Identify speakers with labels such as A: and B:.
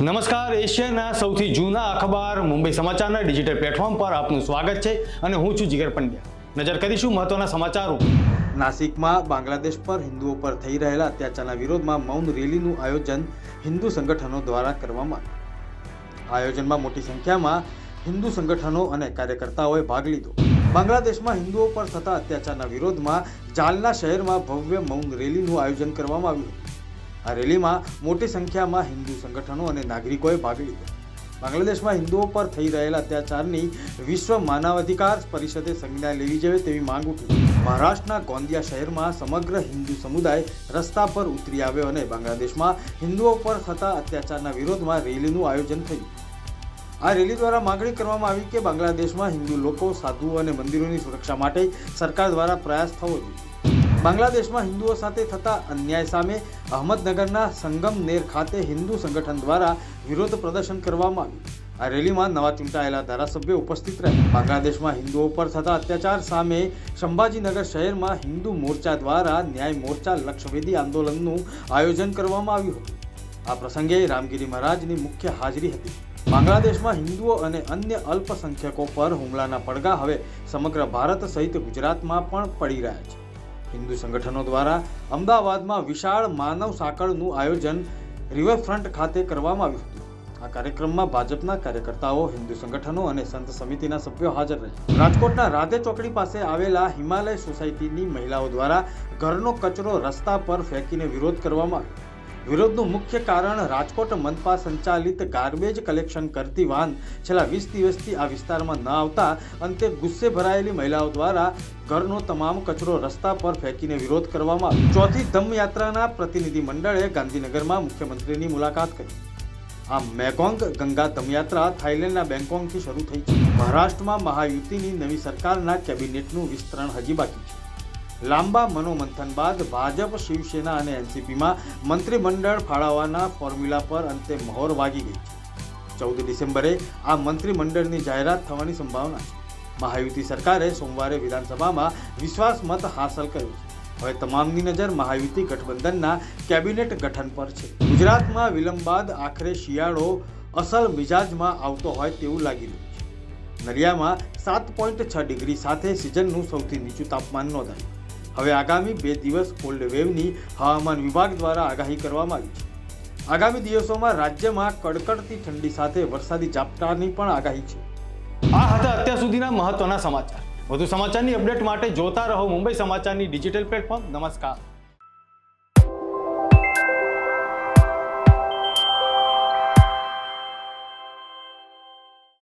A: નમસ્કાર, એશિયાના સૌથી જૂના અખબાર મુંબઈ સમાચારના ડિજિટલ પ્લેટફોર્મ પર આપનું સ્વાગત છે અને હું છું જીગર પંડ્યા. નજર કરીશું મહત્વના સમાચારો
B: નાસિકમાં બાંગ્લાદેશ પર હિન્દુઓ પર થઈ રહેલા અત્યાચારના વિરોધમાં મૌન રેલીનું આયોજન હિન્દુ સંગઠનો દ્વારા કરવામાં આયોજનમાં મોટી સંખ્યામાં હિન્દુ સંગઠનો અને કાર્યકર્તાઓએ ભાગ લીધો. બાંગ્લાદેશમાં હિન્દુઓ પર થતા અત્યાચારના વિરોધમાં જાલના શહેરમાં ભવ્ય મૌન રેલીનું આયોજન કરવામાં આવ્યું. આ રેલીમાં મોટી સંખ્યામાં હિન્દુ સંગઠનો અને નાગરિકોએ ભાગ લીધો. બાંગ્લાદેશમાં હિન્દુઓ પર થઈ રહેલા અત્યાચારની વિશ્વ માનવાધિકાર પરિષદે સંજ્ઞા લેવી જોઈએ તેવી માંગ ઉઠી. મહારાષ્ટ્રના ગોંદિયા શહેરમાં સમગ્ર હિન્દુ સમુદાય રસ્તા પર ઉતરી આવ્યો અને બાંગ્લાદેશમાં હિન્દુઓ પર થતા અત્યાચારના વિરોધમાં રેલીનું આયોજન થયું. આ રેલી દ્વારા માગણી કરવામાં આવી કે બાંગ્લાદેશમાં હિન્દુ લોકો, સાધુઓ અને મંદિરોની સુરક્ષા માટે સરકાર દ્વારા પ્રયાસ થવો જોઈએ. બાંગ્લાદેશમાં હિન્દુઓ સાથે થતા અન્યાય સામે અહમદનગરના સંગમ નેર ખાતે હિન્દુ સંગઠન દ્વારા વિરોધ પ્રદર્શન કરવામાં આવ્યું. આ રેલીમાં નવા ચૂંટાયેલા ધારાસભ્યો ઉપસ્થિત રહ્યા. બાંગ્લાદેશમાં હિન્દુઓ પર થતા અત્યાચાર સામે સંભાજીનગર શહેરમાં હિન્દુ મોરચા દ્વારા ન્યાય મોરચા લક્ષવેદી આંદોલનનું આયોજન કરવામાં આવ્યું હતું. આ પ્રસંગે રામગીરી મહારાજની મુખ્ય હાજરી હતી. બાંગ્લાદેશમાં હિન્દુઓ અને અન્ય અલ્પસંખ્યકો પર હુમલાના પડઘા હવે સમગ્ર ભારત સહિત ગુજરાતમાં પણ પડી રહ્યા છે. હિન્દુ સંગઠનો દ્વારા અમદાવાદમાં વિશાળ માનવ સાંકળનું આયોજન રિવરફ્રન્ટ ખાતે કરવામાં આવ્યું હતું. આ કાર્યક્રમમાં ભાજપના કાર્યકર્તાઓ, હિન્દુ સંગઠનો અને સંત સમિતિના સભ્યો હાજર રહ્યા. રાજકોટના રાધે ચોકડી પાસે આવેલા હિમાલય સોસાયટીની મહિલાઓ દ્વારા ઘરનો કચરો રસ્તા પર ફેંકીને વિરોધ કરવામાં આવ્યો. વિરોધનું મુખ્ય કારણ રાજકોટ મનપા સંચાલિત ગાર્બેજ કલેક્શન કરતી વાન. છેલ્લા વીસ દિવસથી આ વિસ્તારમાં ન આવતા અંતે ગુસ્સે ભરાયેલી મહિલાઓ દ્વારા ઘરનો તમામ કચરો રસ્તા પર ફેંકીને વિરોધ કરવામાં આવ્યો. ચોથી ધમ્મયાત્રાના પ્રતિનિધિ મંડળે ગાંધીનગરમાં મુખ્યમંત્રીની મુલાકાત કરી. આ મેગોંગ ગંગા ધમયાત્રા થાઇલેન્ડના બેંકોંગથી શરૂ થઈ છે. મહારાષ્ટ્રમાં મહાયુતિની નવી સરકારના કેબિનેટનું વિસ્તરણ હજી બાકી છે. લાંબા મનોમંથન બાદ ભાજપ, શિવસેના અને એનસીપીમાં મંત્રીમંડળ ફાળવવાના ફોર્મ્યુલા પર અંતે મહોર વાગી ગઈ છે. ચૌદ ડિસેમ્બરે આ મંત્રીમંડળની જાહેરાત થવાની સંભાવના છે. મહાયુતિ સરકારે સોમવારે વિધાનસભામાં વિશ્વાસ મત હાંસલ કર્યો છે. હવે તમામની નજર મહાયુતિ ગઠબંધનના કેબિનેટ ગઠન પર છે. ગુજરાતમાં વિલંબ બાદ આખરે શિયાળો અસલ મિજાજમાં આવતો હોય તેવું લાગી રહ્યું છે. નલિયામાં સાત પોઈન્ટ છ ડિગ્રી સાથે સિઝનનું સૌથી નીચું તાપમાન નોંધાયું. હવે આગામી બે દિવસ કોલ્ડ વેવની હવામાન વિભાગ દ્વારા આગાહી કરવામાં આવી છે. આગામી દિવસોમાં રાજ્યમાં કડકડતી ઠંડી સાથે વરસાદી ઝાપટાની પણ આગાહી છે.
A: આ હતા અત્યાર સુધીના મહત્વના સમાચાર. વધુ સમાચારની અપડેટ માટે જોતા રહો મુંબઈ સમાચારની ડિજિટલ પ્લેટફોર્મ. નમસ્કાર.